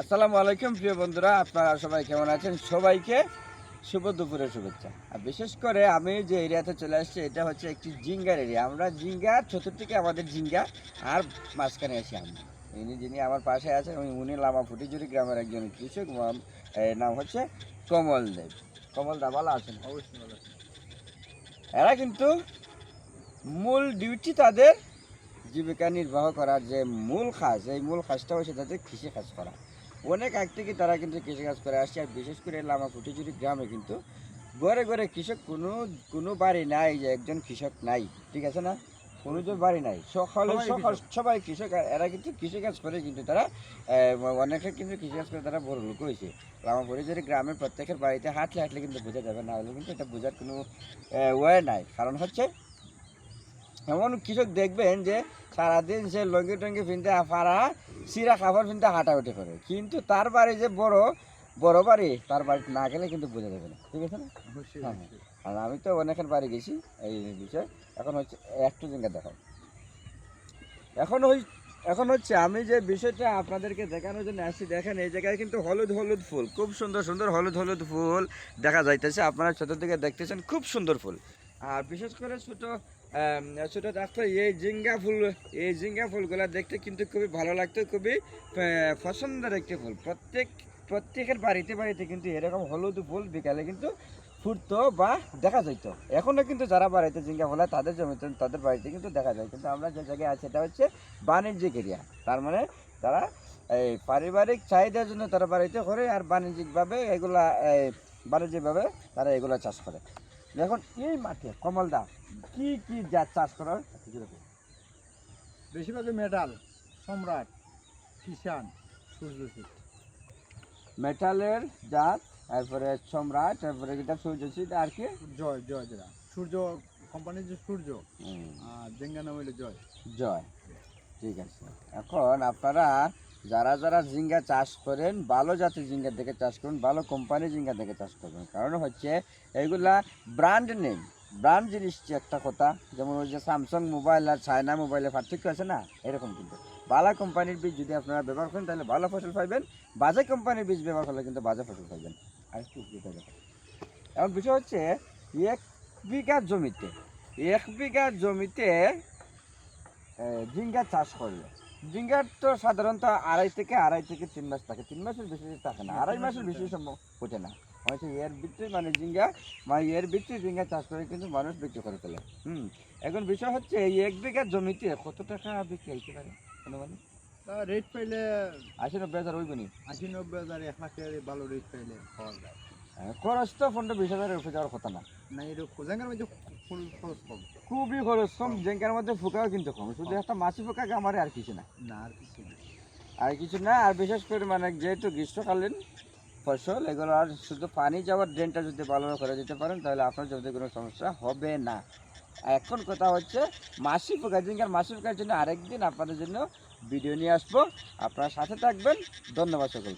আসসালামু আলাইকুম প্রিয় বন্ধুরা আপনারা সবাই কেমন আছেন? সবাইকে শুভ দুপুরের শুভেচ্ছা। আর বিশেষ করে আমি যে এরিয়াতে চলে আসছি এটা হচ্ছে একটি জিঙ্গার এরিয়া। আমরা জিঙ্গার চতুর্দিকে আমাদের জিঙ্গা আর মাঝখানে আছি আমি ইনি যিনি আমার পাশে আছেন উনি উনি লামা ফুটিজুরি গ্রামের একজন কৃষক নাম হচ্ছে কমল দেব। কমল দা ভালো আছেন? অবশ্যই এরা কিন্তু মূল ডিউটি তাদের জীবিকা নির্বাহ করার যে মূল কাজ এই মূল কাজটা হচ্ছে তাদের কৃষি কাজ করা। অনেক আগ থেকে তারা কিন্তু কৃষিকাজ করে আসছে আর বিশেষ করে লামা ফুটিচুরি গ্রামে কিন্তু। ঘরে ঘরে কৃষক কোনো কোনো বাড়ি নাই যে একজন কৃষক নাই ঠিক আছে না? কোনো যে বাড়ি নাই। সকলে সকল সবাই কৃষক এরা কিন্তু কৃষিকাজ করে কিন্তু তারা অনেকে কিন্তু কৃষিকাজ করে তারা বড় লোক হয়েছে। লামা ফুটিচুরি গ্রামের প্রত্যেকের বাড়িতে হাঁটলে হাঁটলে কিন্তু বোঝা যাবে না হলে কিন্তু এটা বোঝার কোনো ওয়ে নাই। কারণ হচ্ছে এমন কৃষক দেখবেন যে সারাদিন সে লঙ্গি টঙ্গি ফিনতে পারা সিরা কাপড় ফিনতে হাঁটাহুটি করে কিন্তু তার বাড়ি যে বড় বড় বাড়ি তার বাড়িতে না গেলে কিন্তু বোঝা যাবে না। ঠিক আছে না? হ্যাঁ, আর আমি তো অনেকের বাড়ি গেছি এই বিষয়। এখন হচ্ছে একটু জিঙ্গা দেখাও। এখন ওই এখন হচ্ছে আমি যে বিষয়টা আপনাদেরকে দেখানোর জন্য আসছি দেখেন এই জায়গায় কিন্তু হলুদ হলুদ ফুল খুব সুন্দর সুন্দর হলুদ হলুদ ফুল দেখা যাইতেছে। আপনারা চতুর্দিকে দেখতেছেন খুব সুন্দর ফুল। আর বিশেষ করে ছোট ছোট ডাক্তার এই জিঙ্গা ফুল, এই জিঙ্গা ফুলগুলো দেখতে কিন্তু খুবই ভালো লাগতো, খুবই পছন্দের একটি ফুল। প্রত্যেক, প্রত্যেকের বাড়িতে বাড়িতে কিন্তু এরকম হলুদ ফুল বিকালে কিন্তু ফুটতো বা দেখা যাইতো। এখনও কিন্তু যারা বাড়িতে জিঙ্গা ফল হয়, তাদের জমিতে তাদের বাড়িতে কিন্তু দেখা যায়। কিন্তু আমরা যে জায়গায় আছি, এটা হচ্ছে বাণিজ্যিক এরিয়া তার মানে তারা এই পারিবারিক চাহিদার জন্য তারা বাড়িতে করে, আর বাণিজ্যিকভাবে এগুলা বাণিজ্যিকভাবে তারা এগুলা চাষ করে। এখন এই মাঠে কমল দা কি কি জাত চাষ করার বেশিরভাগই মেটাল সম্রাট কিষান সূর্যশীত মেটালের জাত তারপরে সম্রাট তারপরে যেটা সূর্যশীত আর কি? জয় জয় যেটা সূর্য কোম্পানির যে সূর্য আর জেঙ্গা নাম হইল জয়। জয়। ঠিক আছে। এখন আপনারা যারা যারা ঝিঙ্গা চাষ করেন, ভালো জাতের ঝিঙ্গা দেখে চাষ করুন, ভালো কোম্পানির ঝিঙ্গা দেখে চাষ করবেন। কারণ হচ্ছে এইগুলা ব্র্যান্ড নেই ব্র্যান্ড জিনিস একটা কথা, যেমন ওই যে স্যামসাং মোবাইল আর চায়না মোবাইলের পার্থক্য আছে না? এরকম কিন্তু। ভালো কোম্পানির বীজ যদি আপনারা ব্যবহার করেন, তাহলে ভালো ফসল পাইবেন। বাজে কোম্পানির বীজ ব্যবহার করলে কিন্তু বাজে ফসল পাইবেন। আর একটু এখন বিষয় হচ্ছে, এক বিঘা জমিতে, এক বিঘা জমিতে ঝিঙ্গা চাষ করলে ঝিঙ্গার তো সাধারণত আড়াই থেকে আড়াই থেকে তিন মাস থাকে। তিন মাসের বেশি থাকে না আড়াই মাসের বেশি সম্ভব ওঠে না। হচ্ছে এর ভিতরে মানে ঝিঙ্গা মানে এর ভিতরে ঝিঙ্গা চাষ করে কিন্তু মানুষ বিক্রি করে ফেলে। হুম এখন বিষয় হচ্ছে এই এক বিঘা জমিতে কত টাকা বিক্রি হইতে পারে অনুমানিক? তা রেট পাইলে আশি নব্বই হাজার হইবনি আশি নব্বই হাজার এক লাখের ভালো রেট পাইলে যায়। খরচ তো পনেরো বিশ হাজারের উপরে যাওয়ার কথা না। না এরকম। জেঙ্গার মধ্যে ফুল খরচ কম। খুবই খরচ কম জেঙ্কার মধ্যে ফুকাও কিন্তু কম। শুধু একটা মাছি ফুকা আমারে আর কিছু না। না আর কিছু না। আর কিছু না আর বিশেষ করে মানে যেহেতু গ্রীষ্মকালীন ফসল এগুলো আর শুধু পানি যাওয়ার ড্রেনটা যদি ভালোভাবে করে দিতে পারেন তাহলে আপনার জমিতে কোনো সমস্যা হবে না। এখন কথা হচ্ছে মাসি পোকা জিঙ্গার মাসি পোকার জন্য আরেকদিন আপনাদের জন্য ভিডিও নিয়ে আসব। আপনারা সাথে থাকবেন। ধন্যবাদ সকল